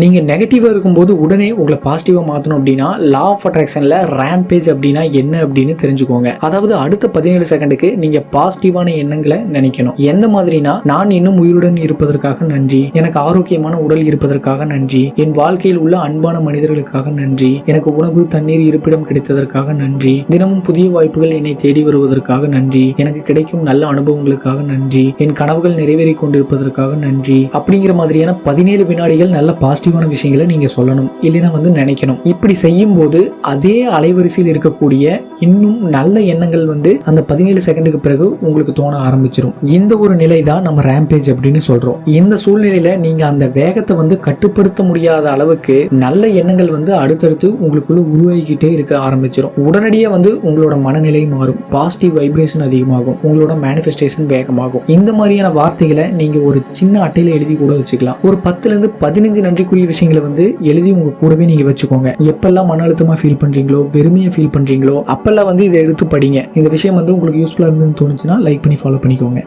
நீங்கள் நெகட்டிவாக இருக்கும்போது உடனே உங்களை பாசிட்டிவாக மாற்றணும் அப்படின்னா லா ஆஃப் அட்ராக்ஷனில் ரேம்பேஜ் அப்படின்னா என்ன அப்படின்னு தெரிஞ்சுக்கோங்க. அதாவது அடுத்த பதினேழு செகண்டுக்கு நீங்கள் பாசிட்டிவான எண்ணங்களை நினைக்கணும். எந்த மாதிரினா நான் இன்னும் உயிருடன் இருப்பதற்காக நன்றி. எனக்கு ஆரோக்கியமான உடல் இருப்பதற்காக நன்றி. என் வாழ்க்கையில் உள்ள அன்பான மனிதர்களுக்காக நன்றி. எனக்கு உணவு தண்ணீர் இருப்பிடம் கிடைத்ததற்காக நன்றி. தினமும் புதிய வாய்ப்புகள் என்னை தேடி வருவதற்காக நன்றி. எனக்கு கிடைக்கும் நல்ல அனுபவங்களுக்காக நன்றி. என் கனவுகள் நிறைவேறி கொண்டிருப்பதற்காக நன்றி. அப்படிங்கிற மாதிரியான பதினேழு வினாடிகள் நல்ல பாசிட்டிவ் பாசிட்டிவான விஷயங்களை நீங்கள் சொல்லணும் இல்லைன்னா வந்து நினைக்கணும். இப்படி செய்யும் போது அதே அலைவரிசையில் இருக்கக்கூடிய இன்னும் நல்ல எண்ணங்கள் வந்து அந்த பதினேழு செகண்டுக்கு பிறகு உங்களுக்கு தோண ஆரம்பிச்சிடும் இந்த ஒரு நிலை தான் நம்ம ரேம்பேஜ் அப்படின்னு சொல்றோம். இந்த சூழ்நிலையில் நீங்க அந்த வேகத்தை வந்து கட்டுப்படுத்த முடியாத அளவுக்கு நல்ல எண்ணங்கள் வந்து அடுத்தடுத்து உங்களுக்குள்ள உருவாகிக்கிட்டே இருக்க ஆரம்பிச்சிடும் உடனடியே வந்து உங்களோட மனநிலை மாறும். பாசிட்டிவ் வைப்ரேஷன் அதிகமாகும். உங்களோட மேனிஃபெஸ்டேஷன் வேகமாகும். இந்த மாதிரியான வார்த்தைகளை நீங்க ஒரு சின்ன அட்டையில் எழுதி கூட வச்சுக்கலாம். ஒரு பத்துல இருந்து பதினஞ்சு நன்றிக்குரிய விஷயங்களை வந்து எழுதி உங்க கூடவே நீங்க வச்சுக்கோங்க. எப்பெல்லாம் மன அழுத்தமா ஃபீல் பண்றீங்களோ வெறுமையா ஃபீல் பண்றீங்களோ அப்பெல்லாம் வந்து இதை எடுத்து படிங்க. இந்த விஷயம் வந்து உங்களுக்கு யூஸ்ஃபுல்லா இருந்ததுன்னு தோணுச்சுன்னா லைக் பண்ணி ஃபாலோ பண்ணிக்கோங்க.